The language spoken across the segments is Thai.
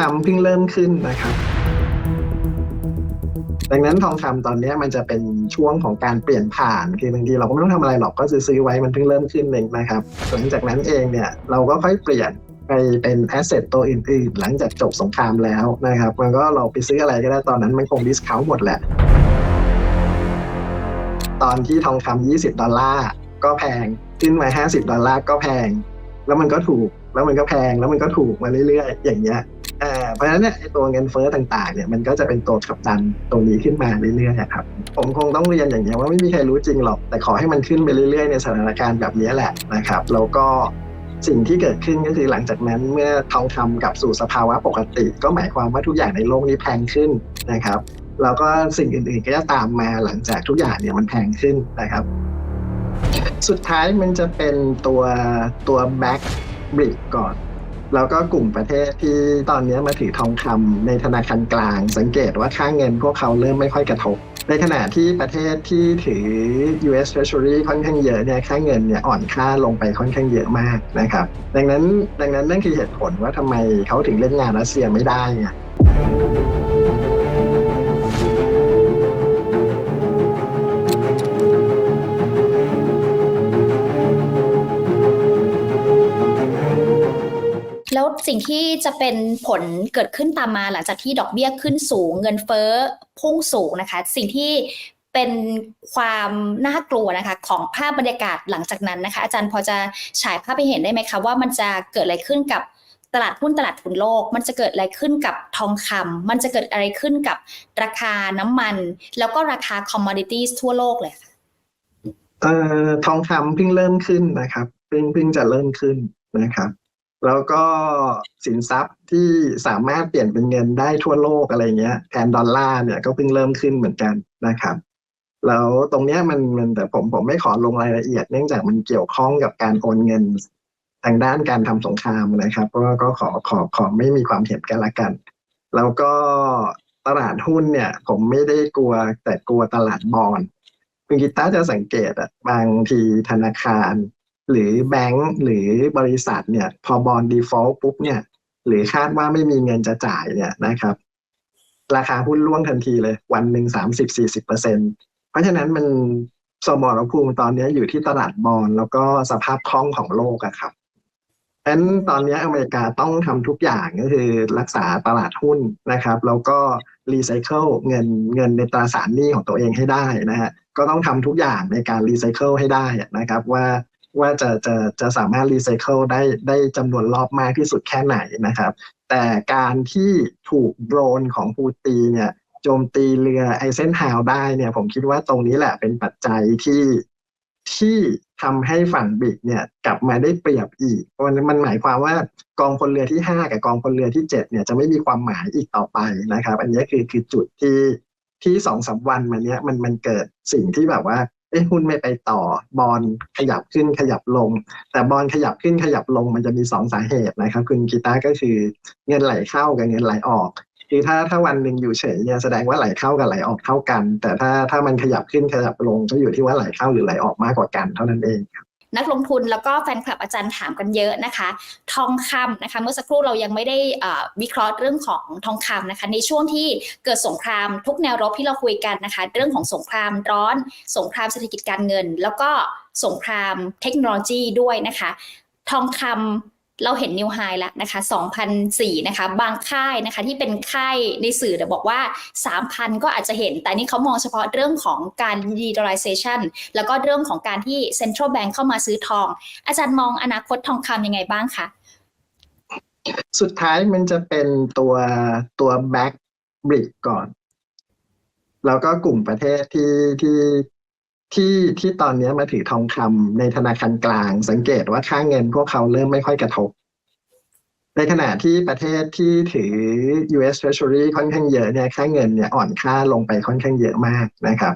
คำเพิ่งเริ่มขึ้นนะครับ ดังนั้นทองคำตอนนี้มันจะเป็นช่วงของการเปลี่ยนผ่านคือบางทีเราก็ไม่ต้องทำอะไรหรอกก็ซื้อไว้มันเพิ่งเริ่มขึ้นเองนะครับหลังจากนั้นเองเนี่ยเราก็ค่อยเปลี่ยนไปเป็นแอสเซทตัวอื่นๆ หลังจากจบสงครามแล้วนะครับมันก็เราไปซื้ออะไรก็ได้ตอนนั้นมันคงดิสคาวหมดแหละ ตอนที่ทองคำ20 ดอลลาร์ก็แพงขึ้นมา 50 ดอลลาร์ก็แพง แล้วมันก็ถูกแล้วมันก็แพงแล้วมันก็ถูกมาเรื่อยๆ อย่างเงี้ย อ่าเพราะฉะนั้นเนี่ยไอตัวเงินเฟ้อต่างๆเนี่ยมันก็จะเป็นตัวขับดันตรงนี้ขึ้นมาเรื่อยๆครับ ผมคงต้องเรียนอย่างเงี้ยว่าไม่มีใครรู้จริงหรอก แต่ขอให้มันขึ้นไปเรื่อยๆ ในสถานการณ์แบบนี้แหละนะครับแล้วก็สิ่งที่เกิดขึ้นก็คือหลังจากนั้นเมื่อทองคำกลับสู่สภาวะปกติ ก็หมายความว่าทุกอย่างในโลกนี้แพงขึ้นนะครับแล้วก็สิ่งอื่นๆก็จะตามมาหลังจากทุกอย่างเนี่ยมันแพงขึ้นนะครับ สุดท้ายมันจะเป็นตัวตัวแบ็กบริกก่อน แล้วก็กลุ่มประเทศที่ตอนนี้มาถือทองคำในธนาคารกลาง สังเกตว่าค่าเงินพวกเขาเริ่มไม่ค่อยกระทบ ในขณะที่ประเทศที่ถือ US Treasury ค่อนข้างเยอะเนี่ยค่าเงินเนี่ยอ่อนค่าลงไปค่อนข้างเยอะมากนะครับ ดังนั้นดังนั้นนั่นคือเหตุผลว่าทำไมเขาถึงเล่นงานรัสเซียไม่ได้ไง สิ่งที่จะเป็นผลเกิดขึ้นตามมาหลังจากที่ดอกเบี้ยขึ้นสูง เงินเฟ้อพุ่งสูงนะคะ สิ่งที่เป็นความน่ากลัวนะคะ ของภาพบรรยากาศหลังจากนั้นนะคะ อาจารย์พอจะฉายภาพไปเห็นได้ไหมคะ ว่ามันจะเกิดอะไรขึ้นกับตลาดหุ้นตลาดทุนโลก มันจะเกิดอะไรขึ้นกับทองคำมันจะเกิดอะไรขึ้นกับราคาน้ำมัน แล้วก็ราคาคอมมอดิตี้ทั่วโลกเลยค่ะเอ่อทองคำเพิ่งเริ่มขึ้นนะครับเพิ่งเพิ่งจะเริ่มขึ้นนะครับ แล้วก็สินทรัพย์ที่สามารถเปลี่ยนเป็นเงินได้ทั่วโลกอะไรเงี้ยแทนดอลลาร์เนี่ยก็เพิ่งเริ่มขึ้นเหมือนกันนะครับ แล้วตรงเนี้ยมันมันแต่ผมผมไม่ขอลงรายละเอียด เนื่องจากมันเกี่ยวข้องกับการโอนเงินทางด้านการทำสงครามนะครับก็ก็ขอขอขอไม่มีความเห็นกันละกัน แล้วก็ตลาดหุ้นเนี่ย ผมไม่ได้กลัวแต่กลัวตลาดบอลคุณกีตาจะสังเกตอะบางทีธนาคาร หรือแบงก์หรือบริษัทเนี่ยพอบอลดีฟอลต์ปุ๊บเนี่ยหรือคาดว่าไม่มีเงินจะจ่ายเนี่ยนะครับ ราคาหุ้นร่วงทันทีเลย วันหนึ่งสามสิบสี่สิบเปอร์เซ็นเพราะฉะนั้นมันสมรภูมิตอนนี้อยู่ที่ตลาดบอลแล้วก็สภาพคล่องของโลกอะครับฉะนั้นตอนนี้อเมริกาต้องทำทุกอย่างก็คือรักษาตลาดหุ้นนะครับ แล้วก็รีไซเคิลเงินเงินในตราสารหนี้ของตัวเองให้ได้นะฮะก็ต้องทำทุกอย่างในการรีไซเคิลให้ได้นะครับ ว่า ว่าจะจะจะสามารถรีไซเคิลได้ได้จำนวนรอบมากที่สุดแค่ไหนนะครับ แต่การที่ถูกโดรนของปูตีนเนี่ยโจมตีเรือไอเซนฮาวได้เนี่ยผมคิดว่าตรงนี้แหละเป็นปัจจัยที่ที่ทำให้ฝั่งบิกเนี่ยกลับมาได้เปรียบอีกเพราะมันหมายความว่ากองพลเรือที่ 5 กับกองพลเรือที่ 7 เนี่ยจะไม่มีความหมายอีกต่อไปนะครับ อันนี้คือคือจุดที่ที่สองสาวันมาเนี้ยมันมันเกิดสิ่งที่แบบว่า เอ้หุ้นไม่ไปต่อบอลขยับขึ้นขยับลง แต่บอลขยับขึ้นขยับลงมันจะมีสองสาเหตุนะครับ คุณกีตาร์ก็คือเงินไหลเข้ากับเงินไหลออกคือถ้าถ้าวันหนึ่งอยู่เฉยเนี่ยแสดงว่าไหลเข้ากับไหลออกเท่ากัน แต่ถ้าถ้ามันขยับขึ้นขยับลงก็อยู่ที่ว่าไหลเข้าหรือไหลออกมากกว่ากันเท่านั้นเองครับ นักลงทุนแล้วก็แฟนคลับอาจารย์ถามกันเยอะนะคะ ทองคำนะคะ เมื่อสักครู่เรายังไม่ได้วิเคราะห์เรื่องของทองคำนะคะ ในช่วงที่เกิดสงครามทุกแนวรบที่เราคุยกันนะคะ เรื่องของสงครามร้อน สงครามเศรษฐกิจการเงิน แล้วก็สงครามเทคโนโลยีด้วยนะคะ ทองคำ เราเห็นนิวไฮแล้วนะคะ2004นะคะ บางค่ายนะคะที่เป็นค่ายในสื่อเดี๋ยบอกว่า 3,000 ก็อาจจะเห็น แต่นี่เขามองเฉพาะเรื่องของการ de-dollarization แล้วก็เรื่องของการที่ central bank เข้ามาซื้อทอง อาจารย์มองอนาคตทองคำยังไงบ้างคะสุดท้ายมันจะเป็นตัวตัวแบ็กบริกก่อน แล้วก็กลุ่มประเทศที่ที่ที่ที่ตอนนี้มาถือทองคำในธนาคารกลาง สังเกตว่าค่าเงินพวกเขาเริ่มไม่ค่อยกระทบ ในขณะที่ประเทศที่ถือ US Treasury ค่อนข้างเยอะเนี่ยค่าเงินเนี่ยอ่อนค่าลงไปค่อนข้างเยอะมากนะครับ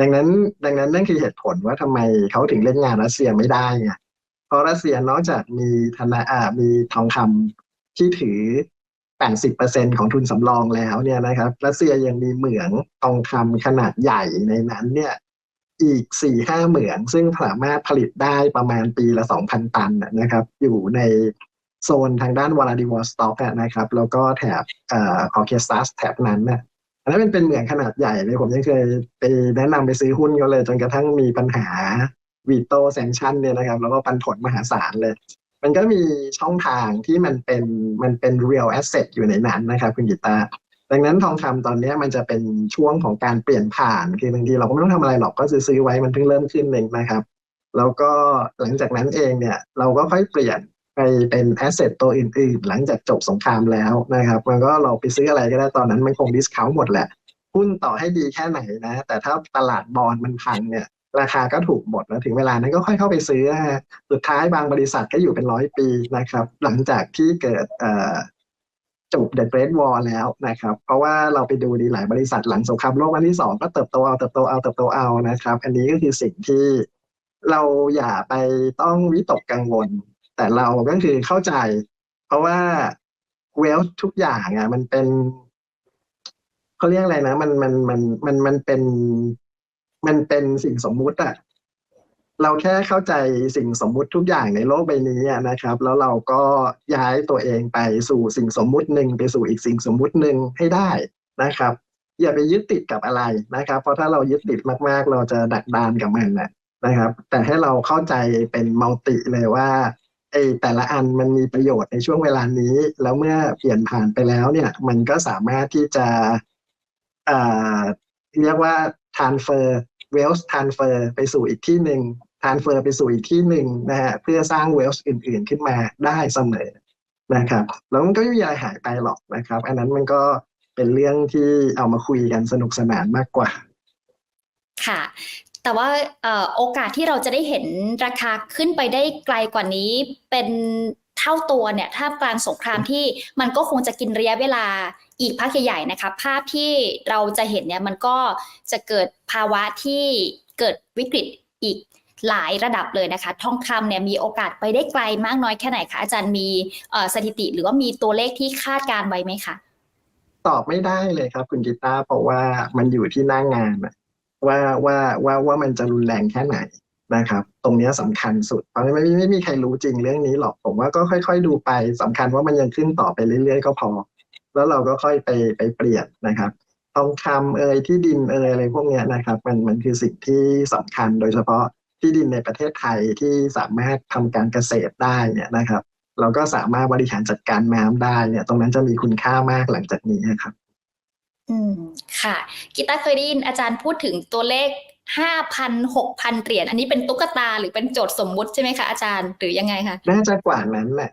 ดังนั้นดังนั้นนั่นคือเหตุผลว่าทำไมเขาถึงเล่นงานรัสเซียไม่ได้ไงเพราะรัสเซียนอกจากมีธนาอามีทองคำที่ถือ 80%ของทุนสำรองแล้วเนี่ยนะครับรัสเซียยังมีเหมืองทองคำขนาดใหญ่ในนั้นเนี่ยอีกสี่ห้าเหมืองซึ่งสามารถผลิตได้ประมาณปีละสองพันตันนะครับ อยู่ใน โซนทางด้านวลาดิวอสต็อกนะครับ แล้วก็แถบเอ่อคอเคซัสแถบนั้นน่ะอันนั้นเป็นเป็นเหมืองขนาดใหญ่เลยผมยังเคยไปแนะนำไปซื้อหุ้นเขาเลย จนกระทั่งมีปัญหาวีโต้แซงชั่นเนี่ยนะครับ แล้วก็ปันผลมหาศาลเลย มันก็มีช่องทางที่มันเป็นมันเป็น real asset อยู่ในนั้นนะครับคุณกิตาดังนั้นทองคำตอนนี้มันจะเป็นช่วงของการเปลี่ยนผ่านคือบางทีเราก็ไม่ต้องทำอะไรหรอกก็ซื้อไว้มันเพิ่งเริ่มขึ้นเองนะครับ แล้วก็หลังจากนั้นเองเนี่ยเราก็ค่อยเปลี่ยน ไปเป็นแอสเซทตัวอื่นๆ หลังจากจบสงครามแล้วนะครับ มันก็เราไปซื้ออะไรก็ได้ตอนนั้นมันคงดิสคาวหมดแหละหุ้นต่อให้ดีแค่ไหนนะ แต่ถ้าตลาดบอลมันพังเนี่ย ราคาก็ถูกหมดแล้วถึงเวลานั้นก็ค่อยเข้าไปซื้อนะฮะสุดท้ายบางบริษัทก็อยู่เป็นร้อยปีนะครับ หลังจากที่เกิดเอ่อจบ The Great War แล้วนะครับ เพราะว่าเราไปดูดีหลายบริษัทหลังสงครามโลกครั้งที่สองก็เติบโตเอาเติบโตเอาเติบโตเอานะครับ อันนี้ก็คือสิ่งที่เราอย่าไปต้องวิตกกังวล แต่เราก็คือเข้าใจ เพราะว่าเวลทุกอย่างอะ มันเป็นเขาเรียกอะไรนะมันมันมันมันมันเป็นมันเป็นสิ่งสมมุติอะเราแค่เข้าใจสิ่งสมมุติทุกอย่างในโลกใบนี้อะนะครับ แล้วเราก็ย้ายตัวเองไปสู่สิ่งสมมุติหนึ่งไปสู่อีกสิ่งสมมุติหนึ่งให้ได้นะครับ อย่าไปยึดติดกับอะไรนะครับ เพราะถ้าเรายึดติดมาก ๆ เราจะดักดานกับมันนะนะครับ แต่ให้เราเข้าใจเป็นมัลติเลยว่า ไอ้แต่ละอันมันมีประโยชน์ในช่วงเวลานี้ แล้วเมื่อเปลี่ยนผ่านไปแล้วเนี่ย มันก็สามารถที่จะเอ่อเรียกว่า transfer wealth transfer ไปสู่อีกที่หนึ่ง transfer ไปสู่อีกที่หนึ่งนะฮะเพื่อสร้าง wealth อื่น ๆ ขึ้นมาได้เสมอนะครับแล้วมันก็ไม่มีอะไรหายไปหรอกนะครับ อันนั้นมันก็เป็นเรื่องที่เอามาคุยกันสนุกสนานมากกว่า ค่ะ แต่ว่าโอกาสที่เราจะได้เห็นราคาขึ้นไปได้ไกลกว่านี้เป็นเท่าตัวเนี่ยท่ามกลางสงครามที่มันก็คงจะกินระยะเวลาอีกพักใหญ่ๆนะคะภาพที่เราจะเห็นเนี่ยมันก็จะเกิดภาวะที่เกิดวิกฤตอีกหลายระดับเลยนะคะ ทองคำเนี่ยมีโอกาสไปได้ไกลมากน้อยแค่ไหนคะอาจารย์มีสถิติหรือว่ามีตัวเลขที่คาดการไว้ไหมคะตอบไม่ได้เลยครับ คุณกีตาร์เพราะว่ามันอยู่ที่หน้างงาน ว่าว่าว่าว่ามันจะรุนแรงแค่ไหนนะครับ ตรงนี้ยสำคัญสุดเพราะไม่ไม่ไม่มีใครรู้จริงเรื่องนี้หรอกผมว่าก็ค่อย ๆ ดูไปสำคัญว่ามันยังขึ้นต่อไปเรื่อยๆก็พอ แล้วเราก็ค่อยไปไปเปลี่ยนนะครับทองคำเอ่ยที่ดินเอ่ยอะไรพวกนี้นะครับ มันมันคือสิ่งที่สำคัญโดยเฉพาะที่ดินในประเทศไทยที่สามารถทำการเกษตรได้เนี่ยนะครับ เราก็สามารถบริหารจัดการน้ำได้เนี่ย ตรงนั้นจะมีคุณค่ามากหลังจากนี้นะครับ อืมค่ะ กีตาร์เคยได้ยินอาจารย์พูดถึงตัวเลขห้าพันหกพันเหรียญอันนี้เป็นตุ๊กตาหรือเป็นโจทย์สมมุติใช่ไหมคะอาจารย์หรือยังไงคะน่าจะกว่านั้นแหละ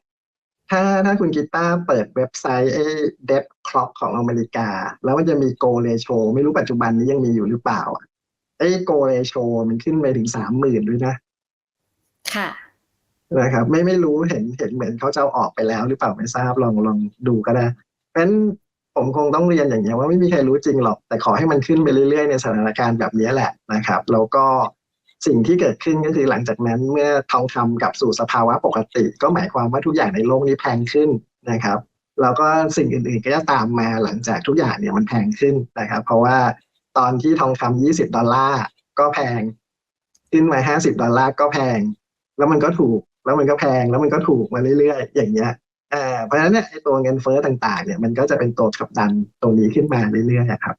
ถ้าถ้าคุณกีตาร์เปิดเว็บไซต์ไอ้ Debt Clock ของอเมริกา แล้วมันจะมี Go Ratio ไม่รู้ปัจจุบันนี้ยังมีอยู่หรือเปล่าอะไอ้ Go Ratio มันขึ้นไปถึงสามหมื่นด้วยนะ ค่ะนะครับ ไม่ไม่รู้เห็นเห็นเหมือนเขาจะเอาออกไปแล้วหรือเปล่าไม่ทราบลองลองดูก็ได้เพราะฉะนั้น ผมคงต้องเรียนอย่างเงี้ยว่าไม่มีใครรู้จริงหรอก แต่ขอให้มันขึ้นไปเรื่อยๆ ในสถานการณ์แบบนี้แหละนะครับ แล้วก็สิ่งที่เกิดขึ้นก็คือหลังจากนั้นเมื่อทองคำกลับสู่สภาวะปกติ ก็หมายความว่าทุกอย่างในโลกนี้แพงขึ้นนะครับแล้วก็สิ่งอื่นๆก็จะตามมาหลังจากทุกอย่างเนี่ยมันแพงขึ้นนะครับ เพราะว่าตอนที่ทองคำ20 ดอลลาร์ก็แพง ขึ้นมา 50 ดอลลาร์ก็แพง แล้วมันก็ถูก แล้วมันก็แพง แล้วมันก็ถูกมาเรื่อยๆ อย่างเงี้ย เพราะฉะนั้นเนี่ยไอ้ตัวเงินเฟ้อต่างๆเนี่ยมันก็จะเป็นตัวขับดันตรงนี้ขึ้นมาเรื่อยๆอะครับ